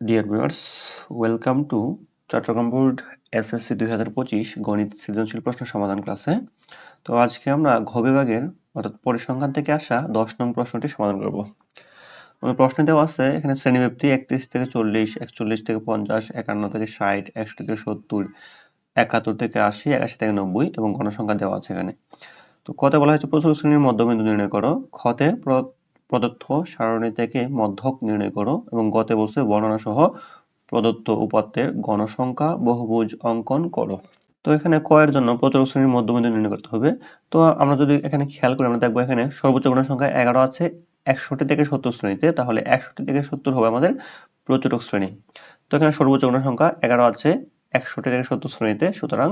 Dear viewers welcome to Chattogram board SSC দুই হাজার পঁচিশ গণিত সৃজনশীল প্রশ্ন সমাধান ক্লাসে তো আজকে আমরা ঘ বিভাগের অর্থাৎ পরিসংখ্যান থেকে আসা দশ নং প্রশ্নটি সমাধান করব। প্রশ্নে দেওয়া আছে, এখানে শ্রেণীব্যাপ্তি একত্রিশ থেকে চল্লিশ, একচল্লিশ থেকে পঞ্চাশ, একান্ন থেকে ষাট একশো থেকে সত্তর, একাত্তর থেকে আশি, একাশি থেকে নব্বই এবং গণসংখ্যা দেওয়া আছে এখানে। তো কতে বলা হয়েছে প্রচুর শ্রেণির মধ্যবিন্দু নির্ণয় করো। খতে প্রদত্ত সারণী থেকে মধ্যক নির্ণয় করো এবং গতে বলছে বর্ণনা সহ প্রদত্ত উপাত্তের গণসংখ্যা, বহুভুজ অঙ্কন করো। তো এখানে কয়ের জন্য প্রচুর শ্রেণির মধ্যবিন্দু নির্ণয় করতে হবে। তো আমরা যদি এখানে খেয়াল করি, আমরা দেখব এখানে সর্বোচ্চ গণসংখ্যা এগারো আছে, একষট্টি থেকে সত্তর শ্রেণীতে, তাহলে একষট্টি থেকে সত্তর হবে আমাদের প্রচুরক শ্রেণি। তো এখানে সর্বোচ্চ গণসংখ্যা এগারো আছে, একষট্টি থেকে সত্তর শ্রেণীতে, সুতরাং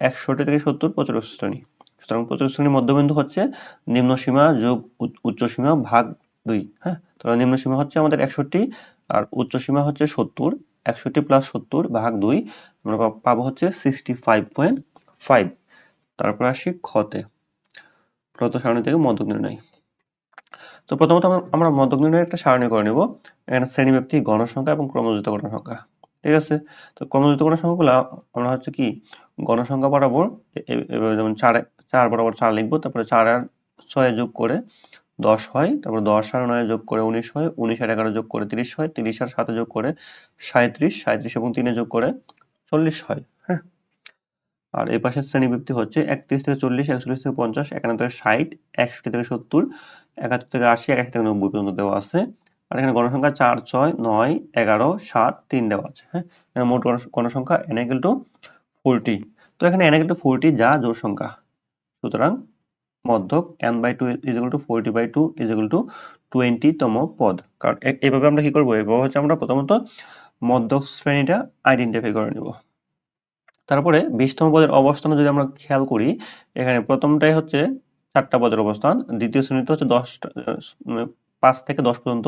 একষট্টি থেকে সত্তর প্রচুরক শ্রেণি। সুতরাং প্রচুর শ্রেণির মধ্যবিন্দু হচ্ছে নিম্ন সীমা যোগ উচ্চ- সীমা ভাগ দুই হ্যাঁ? তো নিম্ন সীমা হচ্ছে আমাদের একষট্টি আর উচ্চ সীমা হচ্ছে সত্তর, একষট্টি প্লাস সত্তর ভাগ দুই, আমরা পাবো হচ্ছে সিক্সটি ফাইভ পয়েন্ট ফাইভ তারপর আসি খতে প্রত সারণী থেকে মধ্যক নির্ণয়। তো প্রথমত আমরা- মধ্যক নির্ণয়ের একটা সারণী করে নেব, এখানে শ্রেণীব্যাপ্তি, গণসংখ্যা এবং ক্রমযুক্ত গণসংখ্যা, ঠিক আছে? তো ক্রমযুক্ত গণসংখ্যাগুলো আমরা হচ্ছে কি, গণসংখ্যা বরাবর যেমন চার চার বরাবর চার লিখব, তারপরে চার আর ছয় যোগ করে দশ হয়, তারপর দশ আর নয় যোগ করে উনিশ হয়, উনিশ আর এগারো যোগ করে তিরিশ হয়, তিরিশ আর সাথে যোগ করে সাঁত্রিশ সাঁত্রিশ এবং তিনে যোগ করে চল্লিশ হয় হ্যাঁ। আর এই পাশের শ্রেণীবৃত্তি হচ্ছে একত্রিশ থেকে চল্লিশ, একচল্লিশ থেকে পঞ্চাশ একান্ন থেকে ষাট, একষট্টি থেকে সত্তর, একাত্তর থেকে আশি, একাশি থেকে নব্বই পর্যন্ত দেওয়া আছে। আর এখানে গণসংখ্যা চার, ছয়, নয়, এগারো, সাত, তিন দেওয়া আছে হ্যাঁ। এখানে মোট গণ- গণসংখ্যা এন একুয়াল টু ফোরটি তো এখানে এন একুয়াল টু ফোরটি যা জোর সংখ্যা। সুতরাং মধ্যক N by two is to forty by two is to টোয়েন্টিতম পদ। কারণ এভাবে আমরা কি করব? এভাবে হচ্ছে আমরা প্রথমত মধ্যক শ্রেণীটা আইডেন্টিফাই করে নিব। তারপরে বিশতম পদের অবস্থান যদি আমরা খেয়াল করি, এখানে প্রথমটাই হচ্ছে চারটা পদের অবস্থান, দ্বিতীয় শ্রেণীতে হচ্ছে দশটা পাঁচ থেকে দশ পর্যন্ত,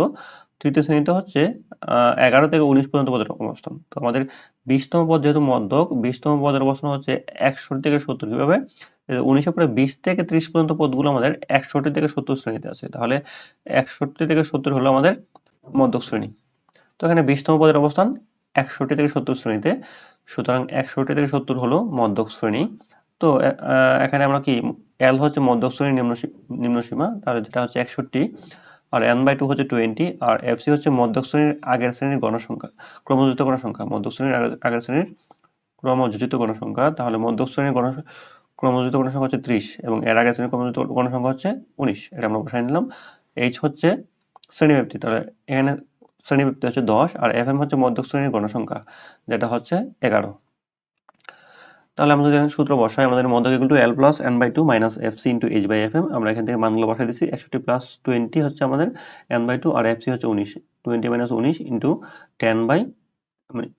তৃতীয় শ্রেণীতে হচ্ছে এগারো থেকে উনিশ পর্যন্ত পদের অবস্থান। তো আমাদের বিশতম পদ যেহেতু মধ্যক, বিশতম পদের অবস্থান হচ্ছে একষট্টি থেকে সত্তর। কীভাবে? উনিশের পরে বিশ থেকে ত্রিশ পর্যন্ত পদগুলো আমাদের একষট্টি থেকে সত্তর শ্রেণীতে আছে। তাহলে একষট্টি থেকে সত্তর হলো আমাদের মধ্যক শ্রেণি। তো এখানে বিশতম পদের অবস্থান একষট্টি থেকে সত্তর শ্রেণীতে। সুতরাং একষট্টি থেকে সত্তর হলো মধ্যক শ্রেণি। তো এখানে আমরা কি এল হচ্ছে মধ্যক শ্রেণির নিম্ন সী- নিম্ন সীমা, তাহলে যেটা হচ্ছে একষট্টি, আর এন বাই টু হচ্ছে টোয়েন্টি আর এফ সি হচ্ছে মধ্যক শ্রেণির আগের শ্রেণির গণসংখ্যা, ক্রমযোজিত গণসংখ্যা, মধ্যক শ্রেণির আগের- আগের শ্রেণির ক্রমযোজিত গণসংখ্যা। তাহলে মধ্যক শ্রেণির গণ ক্রমযোজিত গণসংখ্যা হচ্ছে ত্রিশ এবং এর আগের শ্রেণির ক্রমযোজিত গণসংখ্যা হচ্ছে উনিশ, এটা আমরা বসাই নিলাম। এইচ হচ্ছে শ্রেণীব্যাপ্তি, তাহলে এখানে শ্রেণীব্যাপ্তি হচ্ছে দশ আর এফ এম হচ্ছে মধ্যক শ্রেণির গণসংখ্যা যেটা হচ্ছে এগারো। তাহলে আমরা যদি সূত্র বসাই, আমাদের মধ্যক equal to L plus N by two minus F C into H by F M আমরা এখান থেকে মানগুলো বসাই দিচ্ছি একষট্টি প্লাস টোয়েন্টি হচ্ছে আমাদের এন বাই টু আর এফ সি হচ্ছে উনিশ টোয়েন্টি মাইনাস উনিশ ইন্টু টেন বাই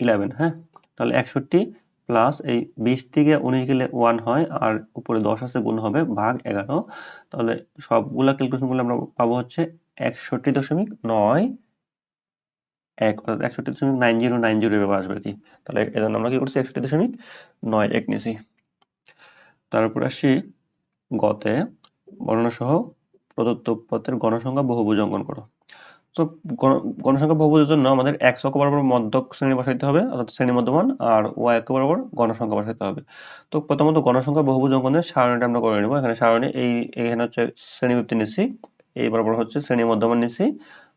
ইলেভেন হ্যাঁ? তাহলে একষট্টি প্লাস এই বিশ থেকে উনিশ গেলে ওয়ান হয় আর উপরে দশ আছে গুণ হবে ভাগ এগারো। তাহলে সবগুলা ক্যালকুলেশন করলে আমরা পাবো হচ্ছে একষট্টি দশমিক নয় এক, অর্থাৎ একষট্টি দশমিক নাইন জিরো নাইন জিরো এভাবে আসবে আর কি। তাহলে এজন্য আমরা কি করছি? একষট্টি দশমিক নয় এক নিয়েছি। তারপর আসি গতে বর্ণনা সহ প্রদত্ত পথের গণসংখ্যা বহুভুজ অঙ্কন করো। তো গণ- গণসংখ্যা বহুভুজের জন্য আমাদের এক্স অক্ষ বরাবর মধ্যক শ্রেণি বসাইতে হবে, অর্থাৎ শ্রেণি মধ্যমান, আর ওয়াই অক্ষ বরাবর গণসংখ্যা বসাইতে হবে। তো প্রথমত গণসংখ্যা বহুভুজ অঙ্কনের সারণীটা আমরা করে নেব। এখানে সারণী, এই এখানে হচ্ছে শ্রেণীবৃত্তি নিচ্ছি এই বরাবর হচ্ছে শ্রেণি মধ্যমান নিচ্ছি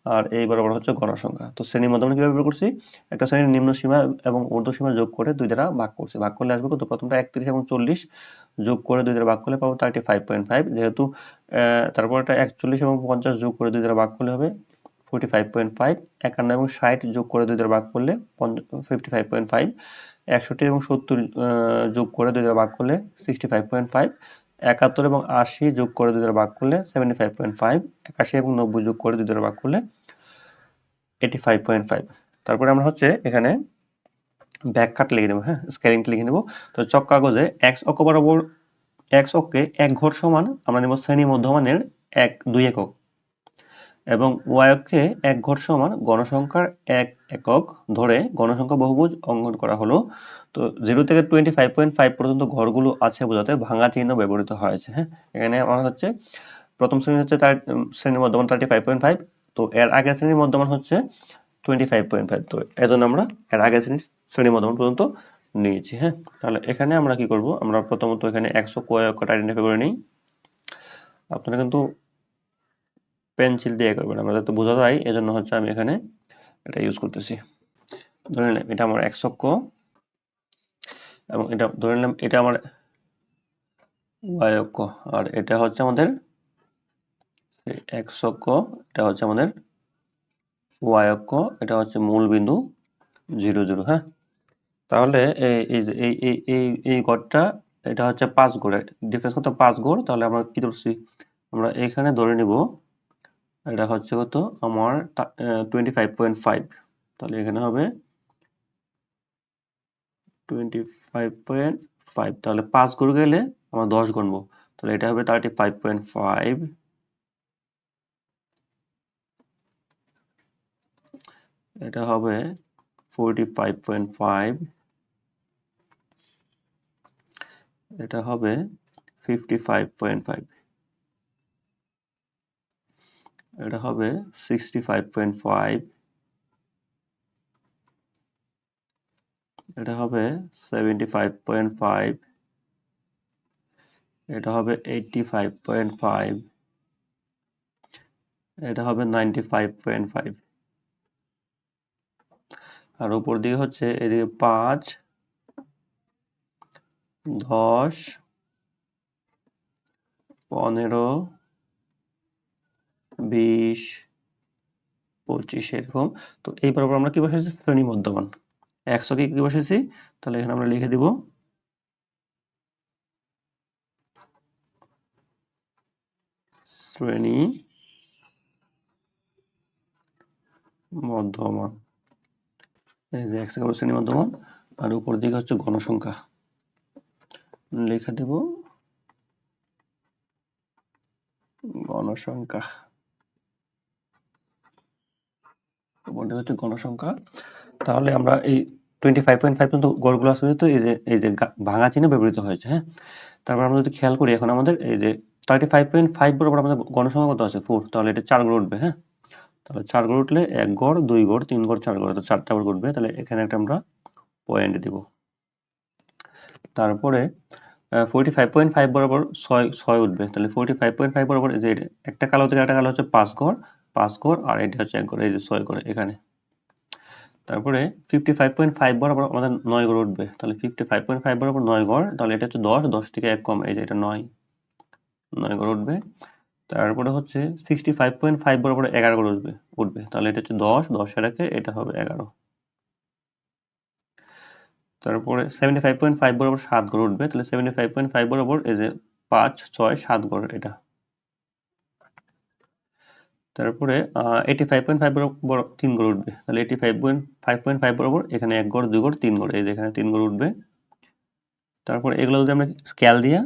আর এই বরাবর হচ্ছে গণসংখ্যা। তো শ্রেণি মধ্যমান কীভাবে বের করছি? একটা শ্রেণির নিম্ন সীমা এবং ঊর্ধ্ব সীমা যোগ করে দুই দ্বারা ভাগ করছি। ভাগ করলে আসবে কত? প্রথমটা একত্রিশ এবং চল্লিশ যোগ করে দুই দ্বারা ভাগ করলে পাবো থার্টি ফাইভ পয়েন্ট ফাইভ যেহেতু তারপর একটা একচল্লিশ এবং পঞ্চাশ যোগ করে দুই দ্বারা ভাগ করলে হবে ফোর্টি ফাইভ পয়েন্ট ফাইভ একান্ন এবং ষাট যোগ করে দুই দ্বারা ভাগ করলে ফিফটি ফাইভ পয়েন্ট ফাইভ একষট্টি এবং সত্তর যোগ করে দুই দ্বারা ভাগ করলে সিক্সটি ফাইভ পয়েন্ট ফাইভ একাত্তর এবং আশি যোগ করে দুই দ্বারা ভাগ করলে সেভেন্টি ফাইভ পয়েন্ট ফাইভ একাশি এবং নব্বই যোগ করে দুই দ্বারা ভাগ করলে এইটি ফাইভ পয়েন্ট ফাইভ তারপরে আমরা হচ্ছে এখানে ব্যাক কাট লিখে নেব হ্যাঁ স্কেলিংটা লিখে নেব। তো চক কাগজে এক্স অক্ষ বরাবর এক্স অক্ষে এক ঘর সমান আমরা নেব শ্রেণি মধ্যমানের এক, দুই একক। এবং ওয়াই অক্ষে এক ঘর সমান গণসংখ্যার এক একক ধরে গণসংখ্যা বহুভুজ অঙ্কন করা হলো। তো জিরো থেকে টোয়েন্টি ফাইভ পয়েন্ট ফাইভ পর্যন্ত ঘরগুলো আছে বোঝাতে ভাঙা চিহ্ন ব্যবহৃত হয়েছে হ্যাঁ? এখানে আমার হচ্ছে প্রথম শ্রেণি হচ্ছে তার শ্রেণির মধ্যমান থার্টি ফাইভ পয়েন্ট ফাইভ তো এর আগের শ্রেণির মধ্যমান হচ্ছে টোয়েন্টি ফাইভ পয়েন্ট ফাইভ তো এজন্য আমরা এর আগের শ্রেণি শ্রেণি মধ্যমান পর্যন্ত নিয়েছি হ্যাঁ? তাহলে এখানে আমরা কি করব? আমরা প্রথমত এখানে একশো কয়েকটা আইডেন্টিফাই করে নিই। আপনারা কিন্তু পেন্সিল দিয়ে করবেন। আমরা যাতে বোঝা যায়, এজন্য হচ্ছে আমি এখানে এটা ইউজ করতেছি। ধরে নিলাম, এটা আমার একশো ক এবং এটা, ধরে নিলাম, এটা আমার ওয়াই অক্ষ। আর এটা হচ্ছে আমাদের এক্স অক্ষ এটা হচ্ছে আমাদের ওয়াই অক্ষ, এটা হচ্ছে মূল বিন্দু জিরো জিরো হ্যাঁ? তাহলে এই এই এই এই এই গড়টা, এটা হচ্ছে পাঁচ গড়ে ডিফারেন্স কত? পাঁচ গড়, তাহলে আমরা কি ধরছি? আমরা এখানে ধরে নিব এটা হচ্ছে কত? আমার টোয়েন্টি ফাইভ পয়েন্ট ফাইভ তাহলে এখানে হবে টোয়েন্টি ফাইভ পয়েন্ট ফাইভ তাহলে পাঁচ গড় গেলে আমরা দশ গণবো তাহলে এটা হবে থার্টি ফাইভ পয়েন্ট ফাইভ এটা হবে ফোরটি ফাইভ পয়েন্ট ফাইভ এটা হবে ফিফটি ফাইভ পয়েন্ট ফাইভ এটা হবে সিক্সটি ফাইভ পয়েন্ট ফাইভ এটা হবে সেভেন্টি ফাইভ পয়েন্ট ফাইভ এটা হবে এইটটি ফাইভ পয়েন্ট ফাইভ এটা হবে নাইনটি ফাইভ পয়েন্ট ফাইভ আর উপর দিকে হচ্ছে এদিকে পাঁচ, দশ, পনেরো বিশ পঁচিশ এরকম। তো এই বরাবর আমরা কি বসেছি শ্রেণি মধ্যমান একশো কি বসেছি তাহলে এখানে আমরা লিখে দিব। শ্রেণি মধ্যমান একশো শ্রেণি মধ্যমান আর উপর দিকে হচ্ছে গণসংখ্যা। লিখে দেব। গণসংখ্যা। দিকে হচ্ছে গণসংখ্যা, তাহলে আমরা এই টোয়েন্টি ফাইভ পয়েন্ট ফাইভ পর্যন্ত গড়গুলো আসবে তো এই যে এই যে ভাঙা চিহ্নে ব্যবহৃত হয়েছে হ্যাঁ? তারপর আমরা যদি খেয়াল করি, এখন আমাদের এই যে থার্টি ফাইভ পয়েন্ট ফাইভ বরাবর আমাদের গণসংখ্যা কত আছে? ফোর তাহলে এটা চার গড় উঠবে হ্যাঁ? তাহলে চার গড় উঠলে এক গড়, দুই গড়, তিন গড়, চার গড়, তো চারটা গড় উঠবে তাহলে এখানে একটা আমরা পয়েন্ট দিব। তারপরে ফোরটি ফাইভ পয়েন্ট ফাইভ বরাবর ছয় ছয় উঠবে, তাহলে ফোরটি ফাইভ পয়েন্ট ফাইভ বরাবর যে একটা কালো থেকে একটা কালো হচ্ছে পাঁচ গড় পাঁচ গড় আর এটা হচ্ছে এক গড় এই যে ছয় গড় এখানে। তারপরে ফিফটি ফাইভ পয়েন্ট ফাইভ বরাবর আমাদের নয় গড় উঠবে। তাহলে ফিফটি ফাইভ পয়েন্ট ফাইভ বরাবর নয় ঘর তাহলে এটা হচ্ছে দশ দশ থেকে এক কম, এই যে এটা নয়। নয় গড় উঠবে। তারপরে হচ্ছে সিক্সটি ফাইভ পয়েন্ট ফাইভ বরাবর এগারো গড় উঠবে উঠবে। তাহলে এটা হচ্ছে দশ দশের একে এটা হবে এগারো। তারপরে সেভেন্টি ফাইভ পয়েন্ট ফাইভ বরাবর সাত গড় উঠবে। তাহলে সেভেন্টি ফাইভ পয়েন্ট ফাইভ বরাবর এই যে পাঁচ, ছয়, সাত গড় এটা। তারপরে এইটি ফাইভ পয়েন্ট ফাইভ বরাবর তিন গড় উঠবে। তাহলে eighty five point five point five বরাবর এখানে এক গড় দুই গড় তিন গড় এই যে এখানে তিন গড় উঠবে। তারপর এগুলো যদি আমরা স্কেল দিয়ে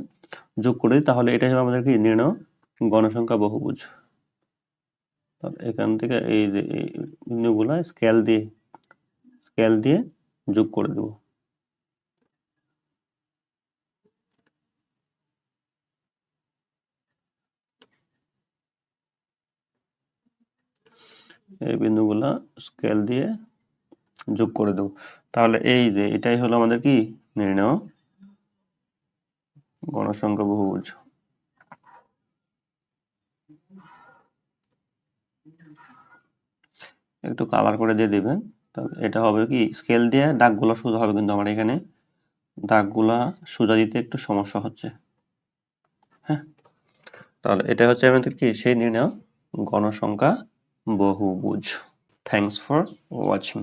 যোগ করি তাহলে এটা হবে আমাদের কি নির্ণয় গণসংখ্যা বহুভুজ। তাহলে এখান থেকে এই যে স্কেল দিয়ে স্কেল দিয়ে যোগ করে দেব। এই বিন্দুগুলা স্কেল দিয়ে যোগ করে দেব। তাহলে এই যে, এটাই হলো আমাদের কি নির্ণয়? গণসংখ্যা বহুভুজ। একটু কালার করে দিয়ে দিবেন তাহলে এটা হবে কি স্কেল দিয়ে দাগগুলো সোজা হবে কিন্তু আমার এখানে। দাগগুলা সোজা দিতে একটু সমস্যা হচ্ছে। হ্যাঁ? তাহলে এটা হচ্ছে আমাদের কি, সেই নির্ণয়, গণসংখ্যা বহুভুজ থ্যাংকস ফর ওয়াচিং